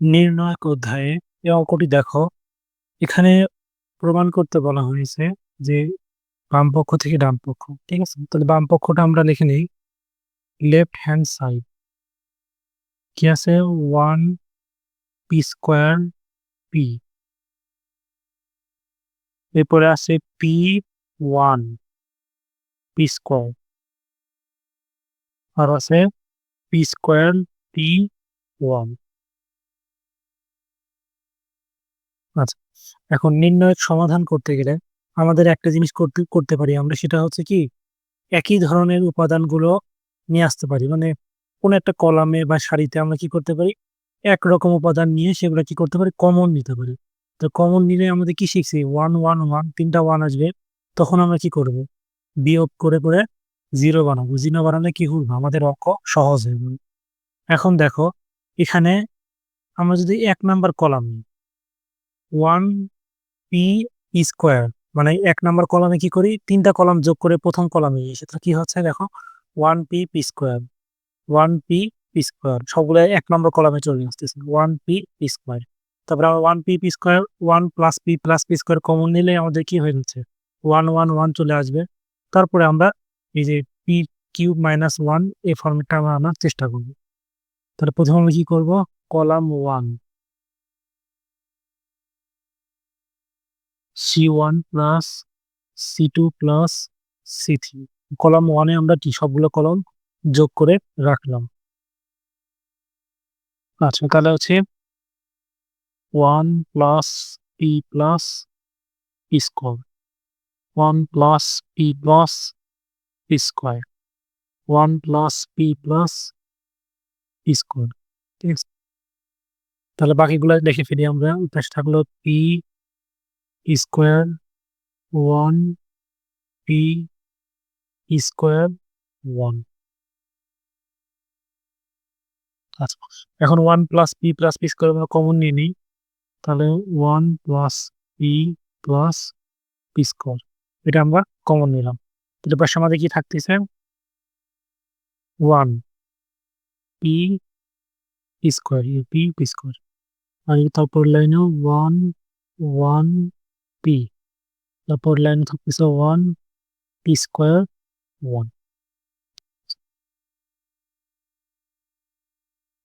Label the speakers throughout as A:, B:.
A: নির্ণায়ক অধ্যায়ে এই অঙ্কটি দেখো। এখানে প্রমাণ করতে বলা হয়েছে যে বাম পক্ষ থেকে ডান পক্ষ ঠিক আছে? তাহলে বাম পক্ষটা আমরা লিখে নিই। Left hand side. কি আছে? One P square P. এরপরে আছে পি ওয়ান, পি স্কোয়ার। আর আছে পি স্কোয়ার পি ওয়ান। আচ্ছা এখন নির্ণয়ের সমাধান করতে গেলে আমাদের একটা জিনিস করতে করতে পারি আমরা, সেটা হচ্ছে কি, একই ধরনের উপাদানগুলো নিয়ে আসতে পারি। মানে কোনো একটা কলামে বা সারিতে আমরা কি করতে পারি? একরকম উপাদান নিয়ে সেগুলো কি করতে পারি? কমন নিতে পারি। তো কমন নিলে আমাদের কি শিখছি? ওয়ান ওয়ান ওয়ান তিনটা ওয়ান আসবে, তখন আমরা কি করব? বিয়োগ করে করে জিরো বানাবো। জিরো বানালে কি করব আমাদের অঙ্ক সহজ হয়ে এখন দেখো, এখানে আমরা যদি এক নাম্বার কলাম নিই ওয়ান পি স্কোয়ার মানে এক নাম্বার কলামে কি করি? তিনটা কলাম যোগ করে প্রথম কলামে সেটা কি হচ্ছে দেখো? One P P square, one P P square সবগুলো এক নম্বর কলামে চলে আসতেছে। ওয়ান পি পি স্কোয়ার, তারপরে আমরা one P P square, one plus P plus P square common নিলে আমাদের কি হয়ে যাচ্ছে? ওয়ান ওয়ান ওয়ান চলে আসবে। তারপরে আমরা এই যে পি কিউব মাইনাস ওয়ান, এই ফর্মেটটা আমরা আনার চেষ্টা করব। তাহলে প্রথমে আমরা কি করব? Column one. C one plus C two plus C three column ওয়ানে আমরা কি সবগুলো কলম যোগ করে রাখলাম? আচ্ছা তাহলে হচ্ছে one plus P plus P square one plus P plus P square one plus P plus P square ঠিক আছে? তাহলে বাকিগুলো দেখে ফেলি আমরা। থাকল P square one P square one. আচ্ছা এখন one plus P plus P square আমরা কমন নিয়ে নিই। তাহলে one plus P plus P square, এটা আমরা কমন নিলাম। এটা পাশে আমাদের কি থাকতেছে? One P square P P square. আর তারপর লাইনে ওয়ান ওয়ান পি তারপর লাইনে থাকতেছে ওয়ান পি স্কোয়ার ওয়ান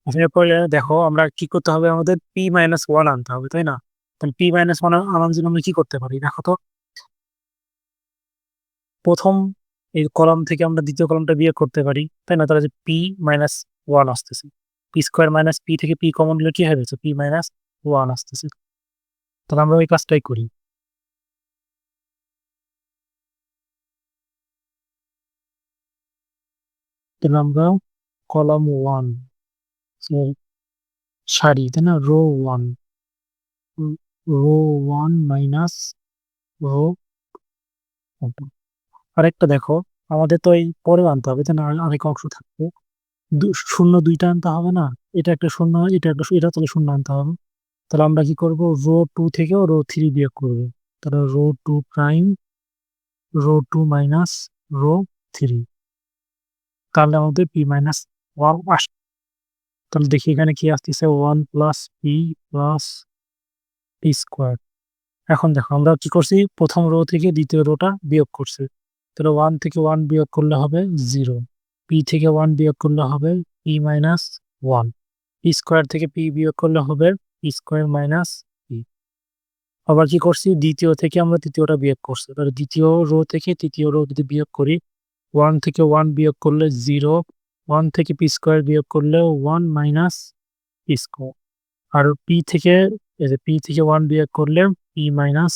A: এরপরে দেখো, আমরা কি করতে হবে? আমাদের পি মাইনাস ওয়ান আনতে হবে, তাই না? তাহলে পি মাইনাস ওয়ান আনার জন্য আমরা কি করতে পারি? দেখো তো। প্রথম এই কলম থেকে আমরা দ্বিতীয় কলমটা বিয়ে করতে পারি, তাই না? তাহলে পি মাইনাস ওয়ান আসতেছে। পি স্কোয়ার মাইনাস পি থেকে পি কমন হলে কি হয়ে যাচ্ছে? পি মাইনাস ওয়ান আসতেছে। তাহলে আমরা ওই কাজটাই করি। তাহলে আমরা কলাম ওয়ান সারি তাই না row one row one minus row আরেকটা দেখো, আমাদের তো এই পরে আনতে হবে তাই না আরেক অংশ থাকবে। শূন্য দুইটা আনতে হবে না? এটা একটা শূন্য, এটা একটা এটা তাহলে শূন্য আনতে হবে। তাহলে আমরা কি করব? রো টু থেকেও রো থ্রি বিয়োগ করব। তাহলে row two prime row two minus row three তাহলে আমাদের পি মাইনাস ওয়ান আস। তাহলে দেখি এখানে কি আসতেছে one plus P plus P square এখন দেখো, আমরা কি করছি? প্রথম রো থেকে দ্বিতীয় রোটা বিয়োগ করছি। তাহলে ওয়ান থেকে ওয়ান বিয়োগ করলে হবে জিরো পি থেকে ওয়ান বিয়োগ করলে হবে P minus one P square থেকে পি বিয়োগ করলে হবে পি স্কোয়ার মাইনাস পি আবার কি করছি? দ্বিতীয় থেকে আমরা তৃতীয়টা বিয়োগ করছি। তাহলে দ্বিতীয় রো থেকে তৃতীয় রো যদি বিয়োগ করি ওয়ান থেকে ওয়ান বিয়োগ করলে জিরো ওয়ান থেকে পি স্কোয়ার বিয়োগ করলে ওয়ান মাইনাস পি স্কোয়ার আর পি থেকে পি থেকে ওয়ান বিয়োগ করলে পি মাইনাস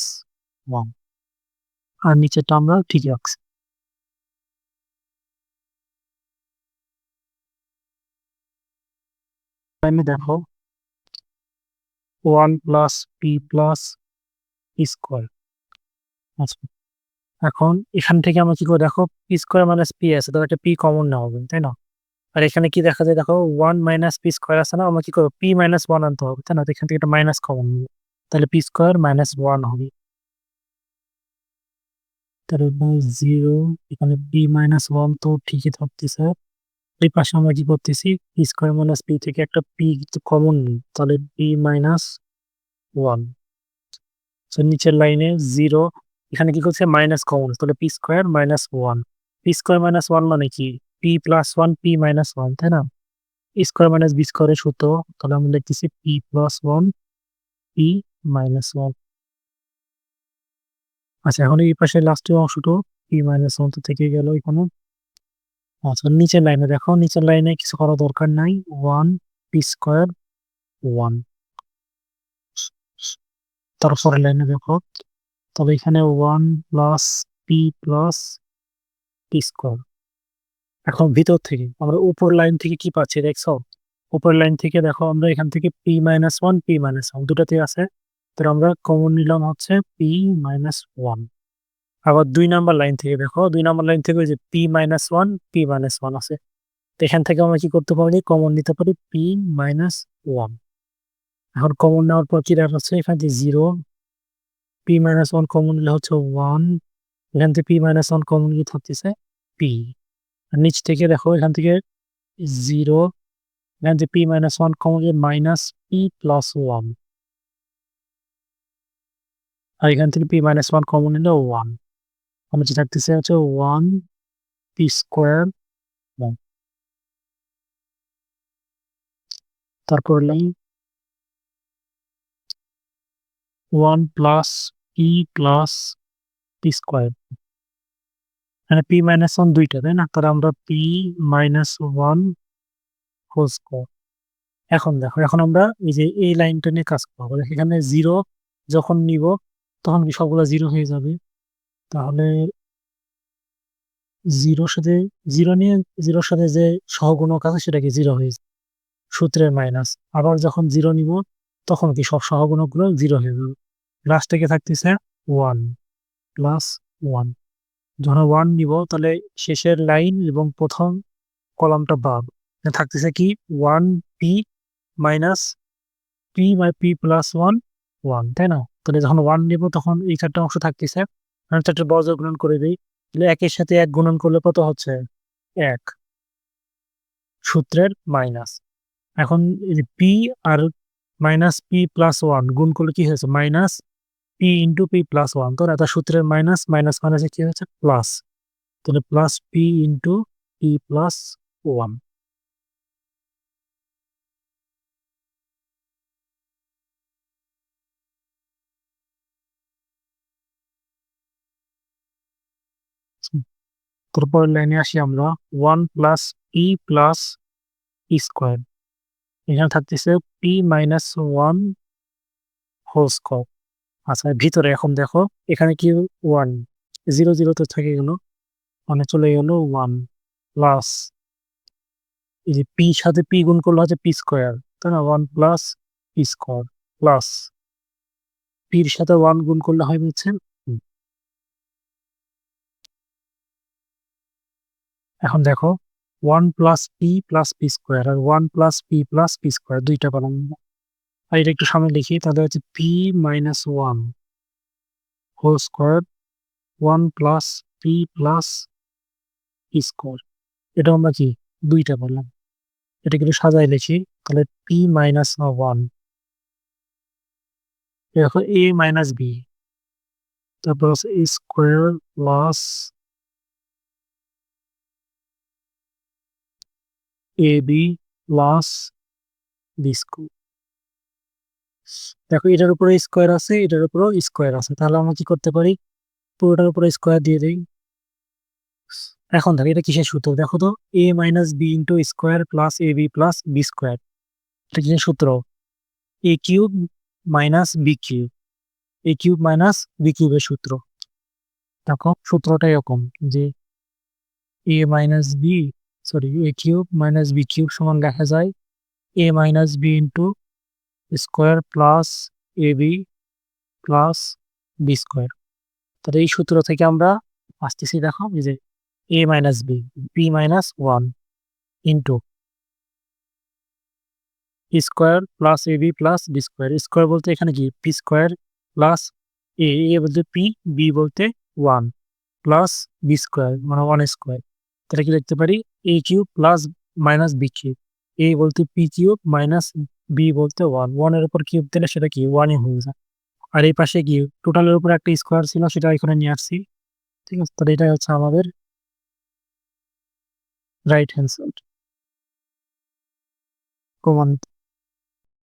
A: ওয়ান আর নিচেরটা আমরা ঠিক আমি দেখো one plus P plus square আচ্ছা। এখন এখান থেকে আমরা কি করব? দেখো পি স্কোয়ার মাইনাস পি আছে তাহলে একটা পি কমন নেওয়া হবে, তাই না? আর এখানে কি দেখা যায়? দেখো ওয়ান মাইনাস পি স্কোয়ার আছে না, আমরা কি করব? পি মাইনাস ওয়ান আনতে হবে, তাই না? এখান থেকে একটা মাইনাস কমন নেবে। তাহলে পি স্কোয়ার মাইনাস ওয়ান হবে। তাহলে জিরো এখানে পি মাইনাস ওয়ান তো ঠিকই থাকতেছে এই পাশে আমরা কি করতেছি? পি স্কোয়ার মাইনাস পি থেকে একটা পি কমন তাহলে পি মাইনাস ওয়ান নিচের লাইনে জিরো এখানে কি করছে? মাইনাস কমন তাহলে P square minus one P square minus one মানে কি? P plus one P minus one তাই না? স্কোয়ার মাইনাস বি স্কোয়ারের সূত্র, তাহলে আমরা লিখতেছি P plus one P minus one আচ্ছা এখন এই পাশে লাস্টের অংশটা পি মাইনাস ওয়ান তো থেকে গেল এখানে। আচ্ছা নিচের লাইনে দেখো, নিচের লাইনে কিছু করা দরকার নাই। ওয়ান পি স্কোয়ার ওয়ান তারপরে লাইনে দেখো। তবে এখানে one plus P plus P square এখন ভিতর থেকে আমরা উপর লাইন থেকে কি পাচ্ছি দেখছ? উপর লাইন থেকে দেখো আমরা এখান থেকে P minus one P minus one দুটাতে আছে। তো আমরা কমন নিলাম হচ্ছে পি মাইনাস ওয়ান আবার দুই নাম্বার লাইন থেকে দেখো, দুই নাম্বার লাইন থেকে যে P minus one P minus one আছে। তো এখান থেকে আমরা কি করতে পারি? কমন নিতে পারি পি মাইনাস ওয়ান এখন কমন নেওয়ার পর কি দেখা যাচ্ছে এখান zero P minus one common নিলে হচ্ছে ওয়ান এখান থেকে পি মাইনাস ওয়ান কমন নিলে থাকতেছে পি আর নিচ থেকে দেখো, এখান থেকে জিরো এখান থেকে পি মাইনাস ওয়ান কমন নিলে মাইনাস পি প্লাস ওয়ান আর এখান থেকে পি মাইনাস ওয়ান কমন নিলে ওয়ান আমার যে থাকতেছে হচ্ছে ওয়ান পি স্কোয়ার তারপর line one plus P plus P square মানে পি মাইনাস ওয়ান দুইটা, তাই না? তাহলে আমরা P minus one whole square এখন দেখো, এখন আমরা এই যে এই লাইনটা নিয়ে কাজ করব। এখানে জিরো যখন নিব, তখন কি সবগুলো জিরো হয়ে যাবে? তাহলে জিরোর সাথে জিরো নিয়ে জিরোর সাথে যে সহগুণক আছে, সেটা কি জিরো হয়ে যাবে? সূত্রের মাইনাস আবার যখন জিরো নিব, তখন কি সব সহগুণকগুলো জিরো হয়ে যাবে? লাস্ট থেকে থাকতেছে ওয়ান প্লাস ওয়ান যখন ওয়ান নিব, তাহলে শেষের লাইন এবং প্রথম কলামটা বাদ। থাকতেছে কি? One P minus P by P plus one one তাই না? তাহলে যখন ওয়ান নিব, তখন এই চারটা অংশ থাকতেছে। চারটে বর্জ গুণন করে দিই। তাহলে একের সাথে এক গুণন করলে কত হচ্ছে? এক। সূত্রের মাইনাস এখন পি আর মাইনাস পি প্লাস ওয়ান গুণ করলে কি হয়েছে? Minus P into P plus one তো এটা সূত্রের মাইনাস মাইনাস মাইনাসে কি হয়েছে প্লাস তাহলে plus P into P plus one তারপর লাইনে আসি আমরা one plus E plus E square এখানে থাকতেছে P minus one whole square আচ্ছা ভিতরে এখন দেখো, এখানে কি ওয়ান জিরো জিরো তো থেকে গেল মানে চলে গেল ওয়ান প্লাস এই যে পি সাথে পি গুণ করলে হচ্ছে পি স্কোয়ার তাই না? One plus P square plus পির সাথে ওয়ান গুণ করলে হয় হচ্ছে এখন দেখো one plus P plus P square আর one plus P plus P square দুইটা পালাম আর এটা একটু সামনে লিখি, তাহলে হচ্ছে P minus one whole square one plus P plus square এটা আমরা কি? দুইটা বললাম। এটা কিন্তু সাজাই লিখি, তাহলে পি মাইনাস ওয়ান দেখো এ মাইনাস বি তারপর A square plus A B plus B square দেখো, এটার উপরে স্কোয়ার আছে, এটার উপরেও স্কোয়ার আছে। তাহলে আমরা কি করতে পারি? পুরোটার উপরে স্কোয়ার দিয়ে দিই। এখন দেখো, এটা কিসের সূত্র? দেখো তো A minus B into square plus A B plus B square এটা কিসের সূত্র? A cube minus B cube A cube minus B কিউবের সূত্র। দেখো, সূত্রটা এরকম যে A minus B sorry A cube minus B cube সমান দেখা যায়। A minus B into square plus A B plus B square. তাহলে এই সূত্র থেকে আমরা আসতেছি দেখো যে A minus B B minus one into square plus A B plus B square. Square বলতে এখানে কি? P square plus A A বলতে পি, বি বলতে ওয়ান প্লাস বি স্কোয়ার মানে ওয়ান স্কোয়ার। তাহলে কি লিখতে পারি? A cube plus minus B cube. A বলতে পি কিউব মাইনাস বি বলতে ওয়ান ওয়ানের উপর কিউব দিলে সেটা কি? ওয়ানই হয়ে যায়। আর এই পাশে কি? টোটালের উপর একটা স্কোয়ার ছিল, সেটা এখানে নিয়ে আসছি। ঠিক আছে? তাহলে এটাই হচ্ছে আমাদের রাইট হ্যান্ড সাইড প্রমাণিত